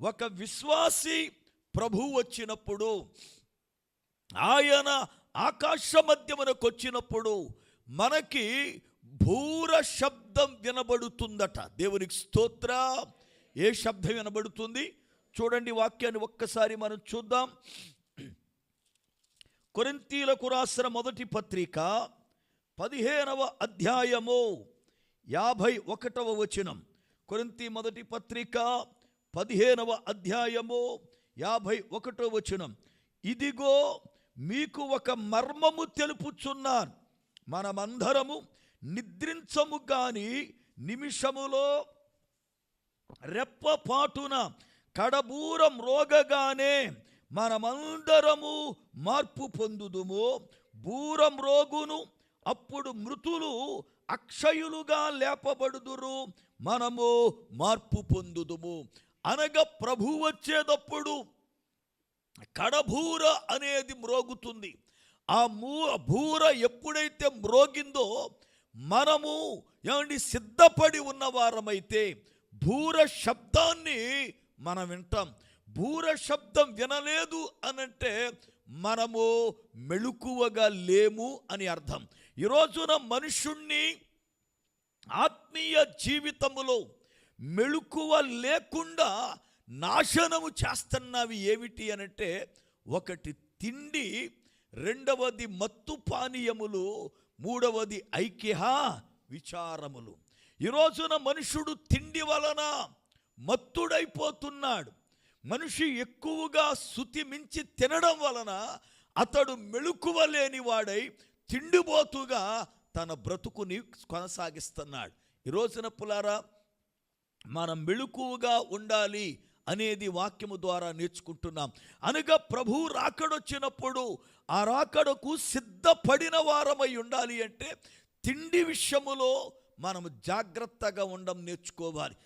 ఒక విశ్వాసి ప్రభు వచ్చినప్పుడు ఆయన ఆకాశ మధ్యమునకు వచ్చినప్పుడు మనకి భూర శబ్దం వినబడుతుందట. దేవునికి స్తోత్ర. ఏ శబ్దం వినబడుతుంది? చూడండి వాక్యాన్ని ఒక్కసారి మనం చూద్దాం. కొరింతీలకు రాసిన మొదటి పత్రిక పదిహేనవ అధ్యాయము యాభై ఒకటవ వచనం. కొరింతి మొదటి పత్రిక పదిహేనవ అధ్యాయము యాభై ఒకటో వచనం. ఇదిగో మీకు ఒక మర్మము తెలుపుచున్నాను. మనమందరము నిద్రించము గాని నిమిషములో రెప్పపాటున కడబూరం రోగగానే మనమందరము మార్పు పొందుదుము. బూరం రోగును అప్పుడు మృతులు అక్షయులుగా లేపబడుదురు. మనము మార్పు పొందుదుము. అనగా ప్రభు వచ్చేటప్పుడు కడభూర అనేది మ్రోగుతుంది. ఆ మూ భూర ఎప్పుడైతే మ్రోగిందో మనము ఏమండి సిద్ధపడి ఉన్నవారమైతే భూర శబ్దాన్ని మనం వింటాం. భూర శబ్దం వినలేదు అనంటే మనము మెళుకువగా లేము అని అర్థం. ఈ రోజున మనుషుణ్ణి ఆత్మీయ జీవితములో మెళుకువ లేకుండా నాశనము చేస్తున్నవి ఏమిటి అనంటే ఒకటి తిండి రెండవది మత్తు పానీయములు మూడవది ఐక్య విచారములు. ఈ రోజున మనుషుడు తిండి వలన మత్తుడైపోతున్నాడు. మనిషి ఎక్కువగా శుతి మించి తినడం వలన అతడు మెళుకువ లేనివాడై తిండిపోతుగా తన బ్రతుకుని కొనసాగిస్తున్నాడు. ఈ రోజున పులారా మనం మెళుకువగా ఉండాలి అనేది వాక్యము ద్వారా నేర్చుకుంటున్నాం. అనగా ప్రభు రాకడొచ్చినప్పుడు ఆ రాకడకు సిద్ధపడిన వారమై ఉండాలి అంటే తిండి విషయములో మనము జాగ్రత్తగా ఉండడం నేర్చుకోవాలి.